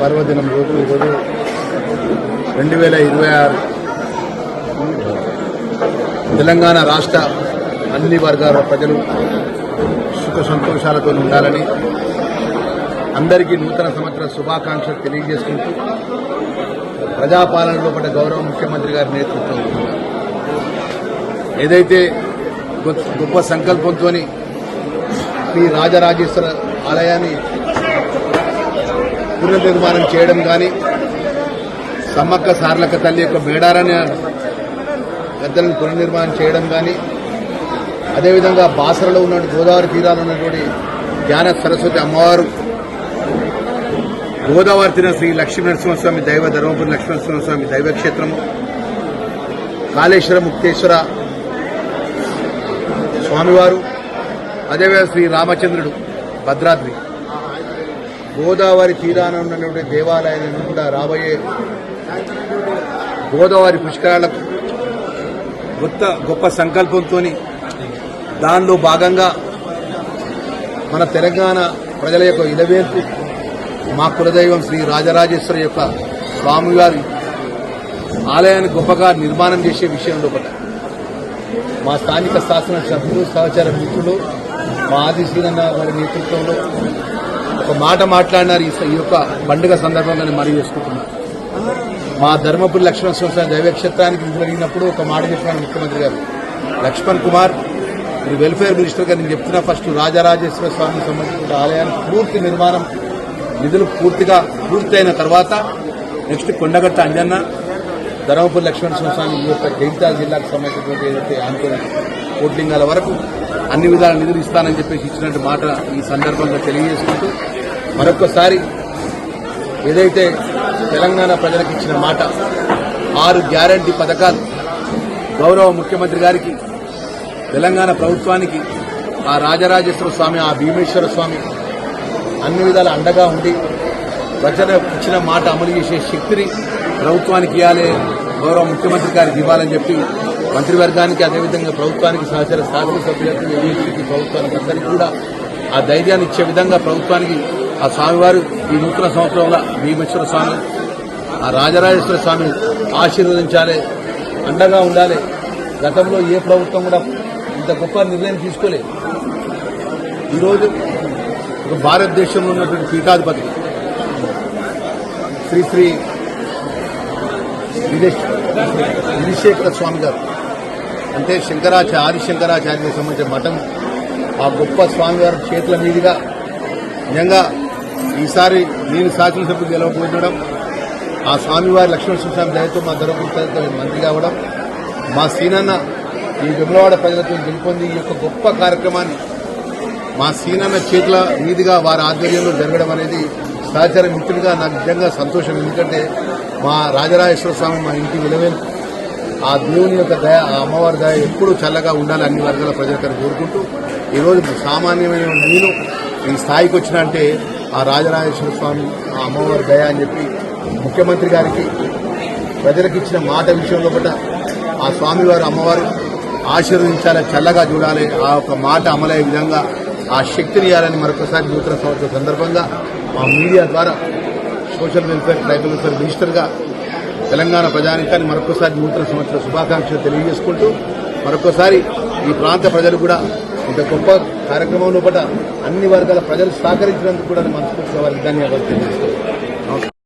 పర్వదినం రోజు ఈరోజు రెండు వేల ఇరవై ఆరు తెలంగాణ రాష్ట్ర అన్ని వర్గాల ప్రజలు సుఖ సంతోషాలతో ఉండాలని అందరికీ నూతన సంవత్సర శుభాకాంక్షలు తెలియజేసుకుంటూ ప్రజాపాలనలో పడ్డ గౌరవ ముఖ్యమంత్రి గారి నేతృత్వంలో ఏదైతే గొప్ప- గొప్ప సంకల్పంతో శ్రీ రాజరాజేశ్వర ఆలయాన్ని పునర్నిర్మాణం చేయడం కానీ సమ్మక్క సార్లక తల్లి యొక్క మేడారాన్ని గద్దలను పునర్నిర్మాణం చేయడం కానీ అదేవిధంగా బాసరలో ఉన్న గోదావరి తీరాలు ఉన్నటువంటి జ్ఞాన సరస్వతి అమ్మవారు గోదావరి తీరం శ్రీ లక్ష్మీ నరసింహస్వామి దైవ ధర్మపురి లక్ష్మీ నరసింహస్వామి దైవక్షేత్రము కాళేశ్వర ముక్తేశ్వర స్వామివారు అదేవిధంగా శ్రీ రామచంద్రుడు భద్రాద్రి. గోదావరి తీరాన ఉన్నటువంటి దేవాలయాలను కూడా రాబోయే గోదావరి పుష్కరాలకు గొప్ప గొప్ప సంకల్పంతో దానిలో భాగంగా మన తెలంగాణ ప్రజల యొక్క ఇలవేల్పు మా కులదైవం శ్రీ రాజరాజేశ్వరి యొక్క స్వామివారి ఆలయాన్ని గొప్పగా నిర్మాణం చేసే విషయంలో ఒకటి. మా స్థానిక శాసన సభ్యులు సహచర మిత్రులు మా ఆదిశీలన్న వారి నేతృత్వంలో ఒక మాట మాట్లాడినారు ఈ స- ఈ యొక్క పండుగ సందర్భంగా నేను మనవి చేసుకుంటున్నాను మా ధర్మపురి లక్ష్మణ సంవత్సరం దైవక్షేత్రానికి జరిగినప్పుడు ఒక మాట చెప్పినారు ముఖ్యమంత్రి గారు. లక్ష్మణ్ కుమార్ మీరు వెల్ఫేర్ మినిస్టర్ గారు నేను చెప్తున్నా ఫస్ట్ రాజరాజేశ్వర స్వామికి సంబంధించిన ఆలయానికి పూర్తి నిర్మాణం నిధులు పూర్తిగా పూర్తయిన తర్వాత నెక్స్ట్ కొండగట్ట అంజన్న ధర్మపురి లక్ష్మణ స్వామి ఈ యొక్క జగిత్యాల జిల్లాకు సంబంధించినటువంటి ఏదైతే ఆందోళన కోట్లింగాల వరకు అన్ని విధాల నిధులు ఇస్తానని చెప్పేసి ఇచ్చినట్టు మాట ఈ సందర్భంగా తెలియజేసుకుంటూ మరొకసారి ఏదైతే తెలంగాణ ప్రజలకు ఇచ్చిన మాట ఆరు గ్యారంటీ పథకాలు గౌరవ ముఖ్యమంత్రి గారికి తెలంగాణ ప్రభుత్వానికి ఆ రాజరాజేశ్వర స్వామి ఆ భీమేశ్వర స్వామి అన్ని విధాల అండగా ఉండి ప్రజల ఇచ్చిన మాట అమలు చేసే శక్తిని ప్రభుత్వానికి ఇవ్వాలి గౌరవ ముఖ్యమంత్రి గారికి ఇవ్వాలని చెప్పి మంత్రివర్గానికి అదేవిధంగా ప్రభుత్వానికి సహచర శాసనసభ్యులకు ఎమ్మెల్యేకి ప్రభుత్వానికి అందరికీ కూడా ఆ ధైర్యాన్ని ఇచ్చే విధంగా ప్రభుత్వానికి ఆ స్వామివారు ఈ నూతన సంవత్సరంలో భీమేశ్వర స్వామి ఆ రాజరాజేశ్వర స్వామిని ఆశీర్వదించాలి అండగా ఉండాలి. గతంలో ఏ ప్రభుత్వం కూడా ఇంత గొప్ప నిర్ణయం తీసుకోలేదు ఈరోజు భారతదేశంలో ఉన్నటువంటి పీఠాధిపతి శ్రీ శ్రీ విదేశ్ విధిశేఖర స్వామి గారు. అంటే శంకరాచార్య ఆదిశంకరాచార్యకు సంబంధించిన మఠం. ఆ గొప్ప స్వామివారి చేతుల మీదుగా నిజంగా ఈసారి నేను శాసనసభ్యులు గెలవబోతుండడం ఆ స్వామివారి లక్ష్మణ స్వామి దయతో మా ధరపురితో మంత్రి కావడం మా సీనన్న ఈ విమలవాడ ప్రజలతో గెలుపొంది ఈ యొక్క గొప్ప కార్యక్రమాన్ని మా సీనన్న చేతుల మీదుగా వారి ఆధ్వర్యంలో జరగడం అనేది సహచర మిత్రులుగా నాకు నిజంగా సంతోషం. ఎందుకంటే మా రాజరాజేశ్వర స్వామి మా ఇంటి విలువైన ఆ దేవుని యొక్క దయ ఆ అమ్మవారి దయ ఎప్పుడూ చల్లగా ఉండాలి అన్ని వర్గాల ప్రజలకు కోరుకుంటూ. ఈరోజు సామాన్యమైన నేను ఈ స్థాయికి వచ్చిన అంటే ఆ రాజరాజేశ్వర స్వామి ఆ అమ్మవారి దయ అని చెప్పి ముఖ్యమంత్రి గారికి ప్రజలకు ఇచ్చిన మాట విషయంలో కూడా ఆ స్వామివారు అమ్మవారు ఆశీర్వదించాలి చల్లగా చూడాలి. ఆ యొక్క మాట అమలయ్యే విధంగా ఆ శక్తిని ఇవ్వాలని మరొకసారి నూతన సంవత్సరం సందర్భంగా మా మీడియా ద్వారా సోషల్ వెల్ఫేర్ ట్రైబల్ వెల్ఫేర్ మినిస్టర్గా తెలంగాణ ప్రజానికాన్ని మరొకసారి నూతన సంవత్సర శుభాకాంక్షలు తెలియజేసుకుంటూ మరొకసారి ఈ ప్రాంత ప్రజలు కూడా ఇంత గొప్ప కార్యక్రమంలో లోపల అన్ని వర్గాల ప్రజలు సహకరించినందుకు కూడా మనస్ఫూర్తిగా వారికి ధన్యవాదాలు తెలియజేస్తున్నాను.